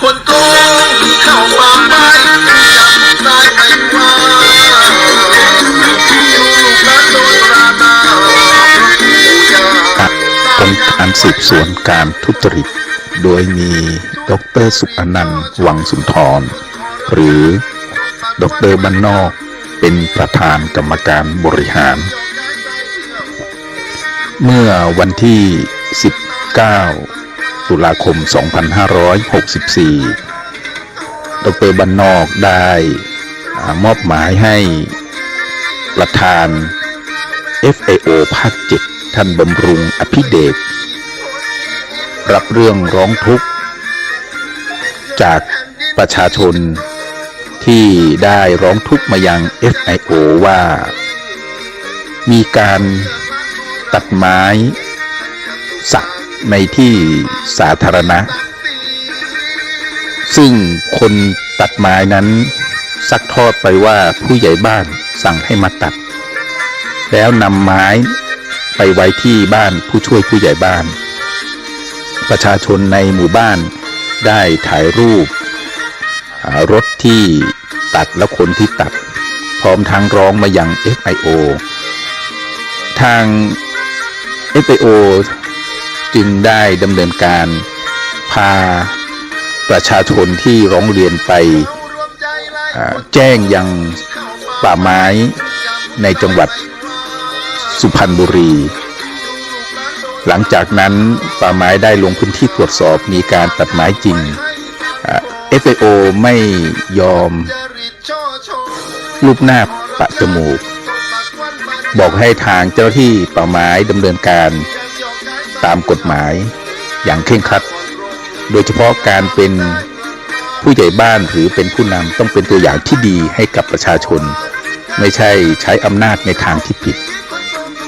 คนโกงเข้ามาไม่จับตายไปว่าต้องการสืบสวนการทุจริต โดยมีดรสุอนันต์วังสุนทร หรือดรบันนอกเป็นประธานกรรมการบริหาร เมื่อวันที่ 19 ตุลาคม 2564 ดรบันนอกได้มอบหมายให้ประธาน FAO ภาค 7 ท่านบำรุงอภิเดชรับเรื่องร้องทุกข์จากประชาชนที่ได้ร้องทุกข์มายัง FIO ว่า มีการตัดไม้สัก ในที่สาธารณะ ซึ่งคนตัดไม้นั้นซักทอดไปว่าผู้ใหญ่บ้านสั่งให้มาตัด แล้วนำไม้ไปไว้ที่บ้านผู้ช่วยผู้ใหญ่บ้าน ประชาชนในหมู่บ้านได้ถ่ายรูป รถที่ตัดและคนที่ตัด พร้อมทั้งร้องมายัง FIO ทาง FIO จึงได้ดำเนินการพาประชาชนที่ร้องเรียนไปแจ้งยังป่าไม้ในจังหวัดสุพรรณบุรี หลังจากนั้นป่าไม้ได้ลงพื้นที่ตรวจสอบมีการตัดไม้จริงอ่า FAO ไม่ยอมรูปหน้าปะจมูก บอกให้ทางเจ้าหน้าที่ป่าไม้ดำเนินการ ตามกฎหมายอย่างเคร่งครัด โดยเฉพาะการเป็นผู้ใหญ่บ้านหรือเป็นผู้นำต้องเป็นตัวอย่างที่ดีให้กับประชาชน ไม่ใช่ใช้อำนาจในทางที่ผิด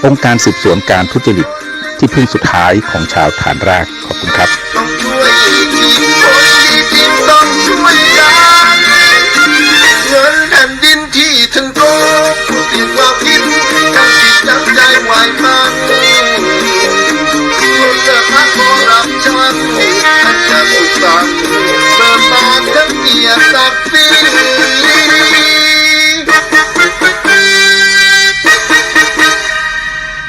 องค์การสืบสวนการทุจริตที่พึ่งสุดท้ายของชาวฐานรากขอบคุณครับที่ท่านรู้ติดว่าคิดกันติดจำใจไวมา ศักดิ์เสริมบารทั้งเกียรติศักดิ์